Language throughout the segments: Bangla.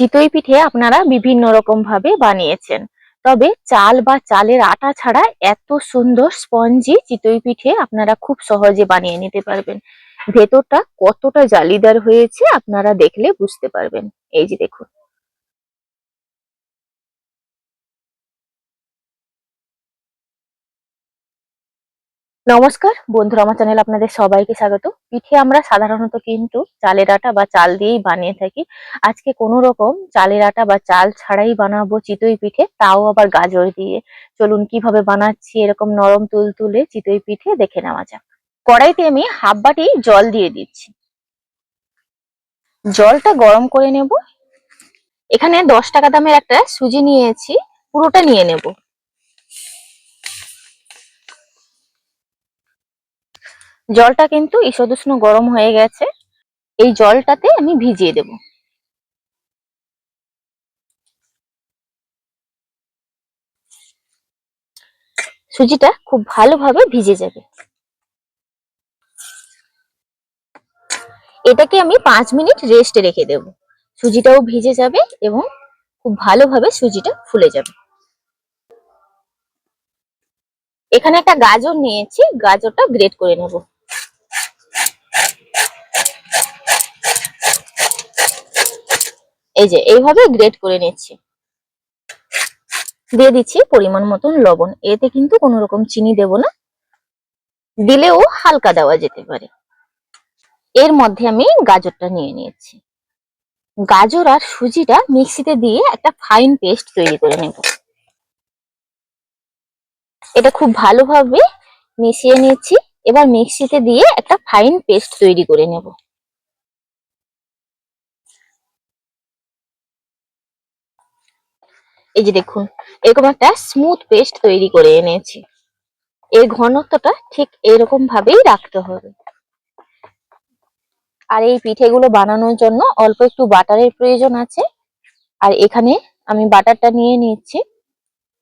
চিতই পিঠে আপনারা বিভিন্ন রকম ভাবে বানিয়েছেন। তবে চাল বা চালের আটা ছাড়া এত সুন্দর স্পঞ্জি চিতই পিঠে আপনারা খুব সহজে বানিয়ে নিতে পারবেন। ভেতরটা কতটা জালিদার হয়েছে আপনারা দেখলে বুঝতে পারবেন। এই যে দেখুন। নমস্কার, বন্ধুরা, আমার চ্যানেল আপনাদের সবাইকে স্বাগত। পিঠে আমরা সাধারণত কিন্তু চালের আটা বা চাল দিয়েই বানিয়ে থাকি। আজকে কোনো রকম চালের আটা বা চাল ছাড়াই বানাবো চিতই পিঠে, তাও আবার গাজর দিয়ে। চলুন কীভাবে বানাচ্ছি, এরকম নরম তুল তুলে চিতই পিঠে দেখে নেওয়া যাক। কড়াইতে আমি হাফ বাটি জল দিয়ে দিচ্ছি। জলটা গরম করে নেব। এখানে দশ টাকা দামের একটা সুজি নিয়েছি, পুরোটা নিয়ে নেব। জলটা কিন্তু ঈষদুষ্ণ গরম হয়ে গেছে। এই জলটাতে আমি ভিজিয়ে দেব। সুজিটা খুব ভালোভাবে ভিজে যাবে। এটাকে আমি পাঁচ মিনিট রেস্টে রেখে দেব। সুজিটাও ভিজে যাবে এবং খুব ভালোভাবে সুজিটা ফুলে যাবে। এখানে একটা গাজর নিয়েছি, গাজরটা গ্রেট করে নেব। এই যে, এইভাবে গ্রেট করে নিচ্ছি। দিয়ে দিচ্ছি পরিমাণ মতন লবণ। এতে কিন্তু কোনো রকম চিনি দেব না। দিলেও হালকা দেওয়া যেতে পারে। এর মধ্যে আমি গাজরটা নিয়ে নিয়েছি। গাজর আর সুজিটা মিক্সিতে দিয়ে একটা ফাইন পেস্ট তৈরি করে নেব। এটা খুব ভালোভাবে মিশিয়ে নিয়েছি। এবার মিক্সিতে দিয়ে একটা ফাইন পেস্ট তৈরি করে নেব। এই যে দেখুন, এরকম একটা স্মুথ পেস্ট তৈরি করে এনেছি। এর ঘনত্বটা ঠিক এরকম ভাবেই রাখতে হবে। আর এই পিঠেগুলো বানানোর জন্য অল্প একটু বাটারের প্রয়োজন আছে। আর এখানে আমি বাটারটা নিয়ে নিচ্ছি।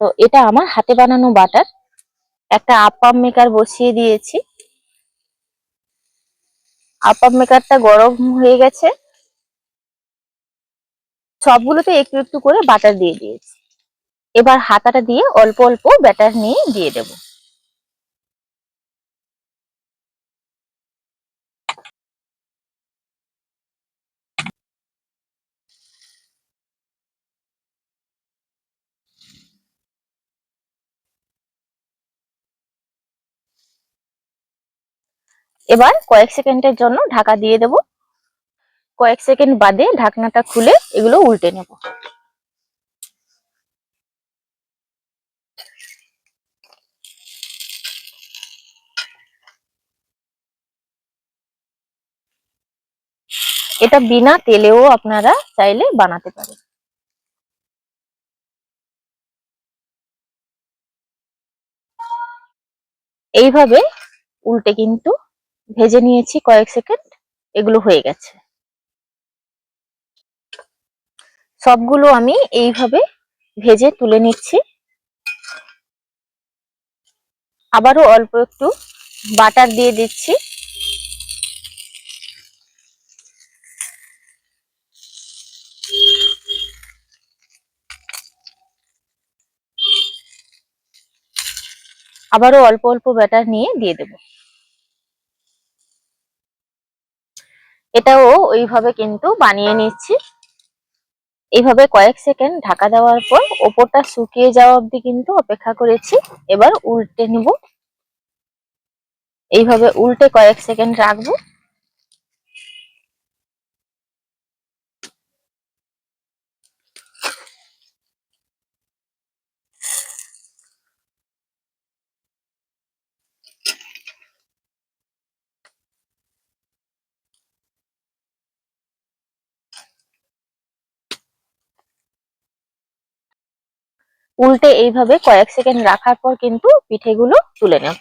তো এটা আমার হাতে বানানো বাটার। একটা আপাম মেকার বসিয়ে দিয়েছি। আপাম মেকারটা গরম হয়ে গেছে। সবগুলোতে একটু একটু করে বাটার দিয়ে দিয়েছি। এবার হাতাটা দিয়ে অল্প অল্প ব্যাটার নিয়ে দিয়ে দেব। এবার কয়েক সেকেন্ডের জন্য ঢাকা দিয়ে দেব। কয়েক সেকেন্ড বাদে ঢাকনাটা খুলে এগুলো উল্টে নেব। এটা বিনা তেলেও আপনারা চাইলে বানাতে পারেন। এইভাবে উল্টে কিন্তু ভেজে নিয়েছি কয়েক সেকেন্ড, এগুলো হয়ে গেছে। সবগুলো আমি এইভাবে ভেজে তুলে নিচ্ছি। আবারও অল্প একটু বাটার দিয়ে দিচ্ছি। আবারও অল্প অল্প ব্যাটার নিয়ে দিয়ে দেব। এটাও ওইভাবে কিন্তু বানিয়ে নিচ্ছি। এইভাবে কয়েক সেকেন্ড ঢাকা দেওয়ার পর ওপরটা শুকিয়ে যাওয়া অবধি কিন্তু অপেক্ষা করেছি। এবার উল্টে নিব। এইভাবে উল্টে কয়েক সেকেন্ড রাখব। উল্টে এইভাবে কয়েক সেকেন্ড রাখার পর কিন্তু পিঠেগুলো তুলে নেব।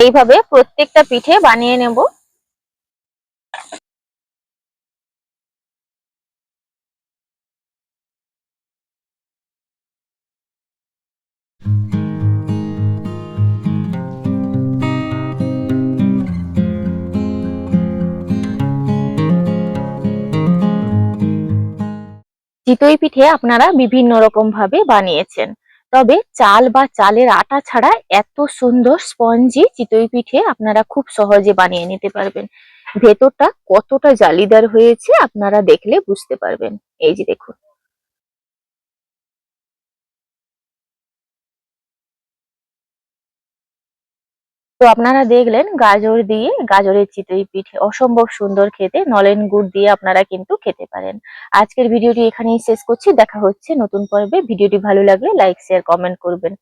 এইভাবে প্রত্যেকটা পিঠে বানিয়ে নেব। চিতই পিঠে আপনারা বিভিন্ন রকম ভাবে বানিয়েছেন। তবে চাল বা চালের আটা ছাড়া এত সুন্দর স্পঞ্জি চিতই পিঠে আপনারা খুব সহজে বানিয়ে নিতে পারবেন। ভেতরটা কতটা জালিদার হয়েছে আপনারা দেখলে বুঝতে পারবেন। এই যে দেখুন। তো আপনারা দেখলেন গাজর দিয়ে গাজরের চিতই পিঠে অসম্ভব সুন্দর খেতে, নলেন গুড় দিয়ে আপনারা কিন্তু খেতে পারেন। আজকের ভিডিওটি এখানেই শেষ করছি। দেখা হচ্ছে নতুন পর্বে। ভিডিওটি ভালো লাগলে লাইক শেয়ার কমেন্ট করবেন।